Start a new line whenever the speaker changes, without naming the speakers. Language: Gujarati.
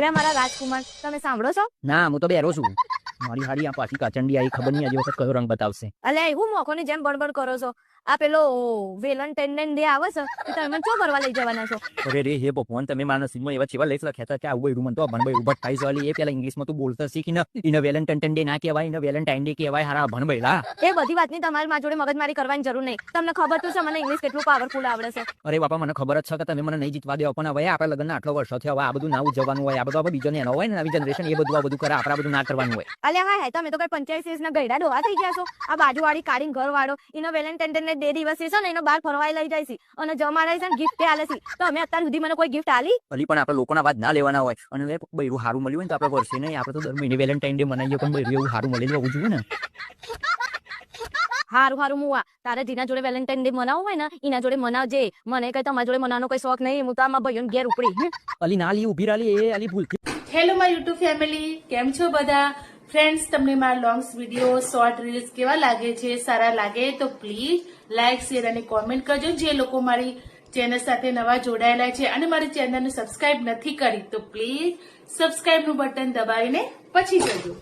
અલ્યા મારા રાજકુમાર તમે સાંભળો છો?
ના હું તો બેરો છું. મારી હાડી આ પાછી કાચંડી આવી ખબર નહીં આજે વખત કયો રંગ બતાવશે.
અલ્યા એવું મોકોની જેમ બળબડ કરો છો? આ પેલો વેલન્ટાઇન ડે આવે છે તો તમે ચો ફરવા લઈ જવાના છો?
અરે રે હે ભગવાન તમે મારા સિંહમાં એવા છેવા લઈ લખ્યા હતા કે આવું એવું મન તો ભણભાઈ ઊભા થાય છે. એ પેલા ઇંગ્લિશમાં તું બોલતા શીખીને એને વેલેન્ટાઇન ડે ના કહેવાય એને વેલેન્ટાઇન ડે કહેવાય હારા ભણભાઈલા
એ બધી વાતની તમારે મારા જોડે મગજમારી કરવાની જરૂર નહીં. તમને ખબર તો છે મને ઇંગ્લિશ કેટલું પાવરફુલ આવડે છે.
અરે બાપા મને ખબર જ છે કે તમે મને નહીં જીતવા દો પણ હવે આપણા લગ્નના આટલો વર્ષો થયો હવે આ બધું ના ઉજવવાનું હોય આ બધું આપણે બીજો નેનો હોય ને નવી જનરેશન એ બધું આ બધું કરે આપણે બધું ના કરવાનું હોય.
અલ્યા હા હા તમે તો કઈ પંચાયત ના ગયડા ડોહા થઈ ગયા છો? આ બાજુવાળી કાઢીને ઘર વાળો એનો વેલેન્ટાઇન ડે બે દિવસ છે ને એનો બાર ફરવાઈ લઈ જાય છે અને જમાડે છે ને ગિફ્ટ આલે છે. તો અમે અત્યાર સુધી મને કોઈ ગિફ્ટ આલી
ભલી પણ આપણે લોકોના વાત ના લેવાના હોય. અને બૈરું સારું મળ્યું હોય ને તો આપણે વર્ષે નહીં આપણે તો દર મહિને વેલેન્ટાઇન ડે મનાવીએ પણ બૈરું એવું સારું મળી લેવું જોઈએ ને.
હારું હારું મુવા તારે જેના જોડે વેલેન્ટાઇન ડે મનાવવો હોય ને એના જોડે મનાવજે. મને કઈ તમારા જોડે મનાવવાનો કોઈ શોખ નહીં હું તો આમાં ભાઈઓ ઘેર ઉપડી.
અલી ના લી ઊભી રાલી એ અલી ભૂલ
હેલો માય યુટ્યુબ ફેમિલી કેમ છો બધા? ફ્રેન્ડ્સ તમને મારા લોંગ્સ વીડિયો શોર્ટ રીલ્સ કેવા લાગે છે, સારા લાગે, તો પ્લીઝ લાઇક શેર અને કોમેન્ટ કરજો. જે લોકો મારી ચેનલ સાથે નવા જોડાયેલા છે અને મારી ચેનલને સબસ્ક્રાઇબ નથી કરી, તો પ્લીઝ સબસ્ક્રાઇબનું બટન દબાવીને પછી જજો.